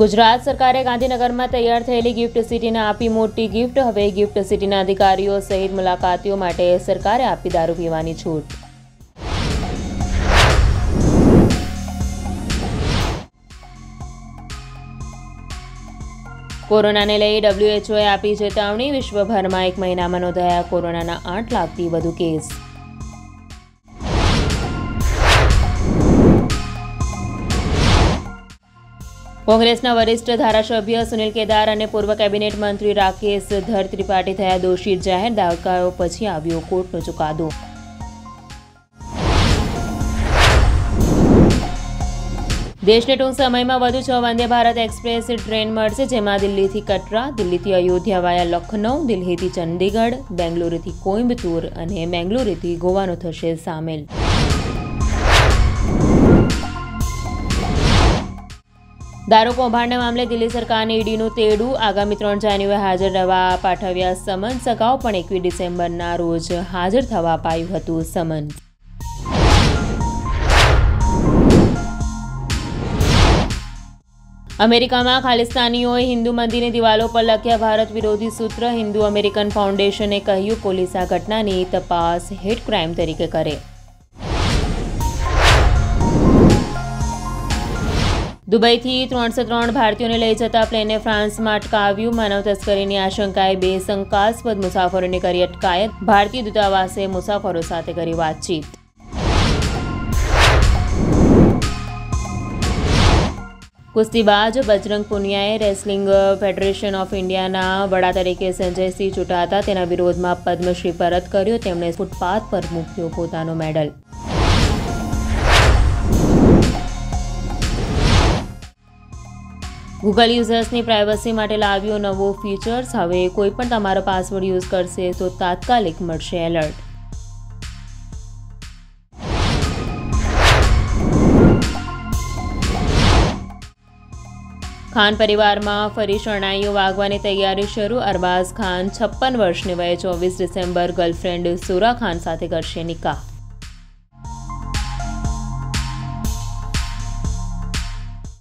ગુજરાત સરકારે ગાંધીનગરમાં તૈયાર થયેલી ગિફ્ટ સિટીને આપી મોટી ગિફ્ટ. હવે ગિફ્ટ સિટીના અધિકારીઓ સહિત મુલાકાતીઓ માટે સરકારે આપી દારૂ પીવાની છૂટ. કોરોનાને લઈ ડબ્લ્યુએચઓએ આપી ચેતવણી. વિશ્વભરમાં એક મહિનામાં નોંધાયા કોરોનાના આઠ લાખથી વધુ કેસ. કોંગ્રેસના વરિષ્ઠ ધારાસભ્ય સુનિલ કેદાર અને પૂર્વ કેબિનેટ મંત્રી રાકેશ ધર ત્રિપાઠી થયા દોષિત જાહેર દાવકાઓ પછી આવ્યો કોર્ટનો ચુકાદો. દેશને ટૂંક સમયમાં વધુ છ વંદે ભારત એક્સપ્રેસ ટ્રેન મળશે, જેમાં દિલ્હીથી કટરા, દિલ્હીથી અયોધ્યા વાયા લખનૌ દિલ્હીથી ચંદીગઢ, બેંગલુરુથી કોઇમ્બતુર અને બેંગલુરુથી ગોવાનો થશે સામેલ. દારૂ કૌભાંડના મામલે દિલ્હી સરકારને ઈડીનું તેડું. આગામી ત્રણ જાન્યુઆરી હાજર રહેવા પાઠવ્યા સમન્સ. અગાઉ પણ એકવીસ ડિસેમ્બરના રોજ હાજર થવા અપાયું હતું સમન્સ. અમેરિકામાં ખાલિસ્તાનીઓએ હિન્દુ મંદિરની દિવાલો પર લખ્યા ભારત વિરોધી સૂત્ર. હિન્દુ અમેરિકન ફાઉન્ડેશને કહ્યું, પોલીસ આ ઘટનાની તપાસ હેટ ક્રાઇમ તરીકે કરે. દુબઈથી ત્રણસો ત્રણ ભારતીયોને લઈ જતા પ્લેને ફ્રાન્સમાં અટકાવ્યું. માનવ તસ્કરીની આશંકાએ બે શંકાસ્પદ મુસાફરોની કરી અટકાયત. ભારતીય દૂતાવાસે મુસાફરો સાથે કરી વાતચીત. કુસ્તીબાજ બજરંગ પુનિયાએ રેસલિંગ ફેડરેશન ઓફ ઇન્ડિયાના વડા તરીકે સંજયસિંહ ચૂંટાતા તેના વિરોધમાં પદ્મશ્રી પરત કર્યો. તેમણે ફૂટપાથ પર મૂક્યો પોતાનો મેડલ. ગૂગલ યુઝર્સની પ્રાઇવસી માટે લાવ્યો નવો ફીચર્સ હવે કોઈ પણ તમારો પાસવર્ડ યુઝ કરશે તો તાત્કાલિક મળશે એલર્ટ ખાન પરિવારમાં ફરી શરણાઈઓ વાગવાની તૈયારી શરૂ. અરબાઝ ખાન છપ્પન વર્ષની વયે ચોવીસ ડિસેમ્બર ગર્લફ્રેન્ડ સુરા ખાન સાથે કરશે નિકાહ.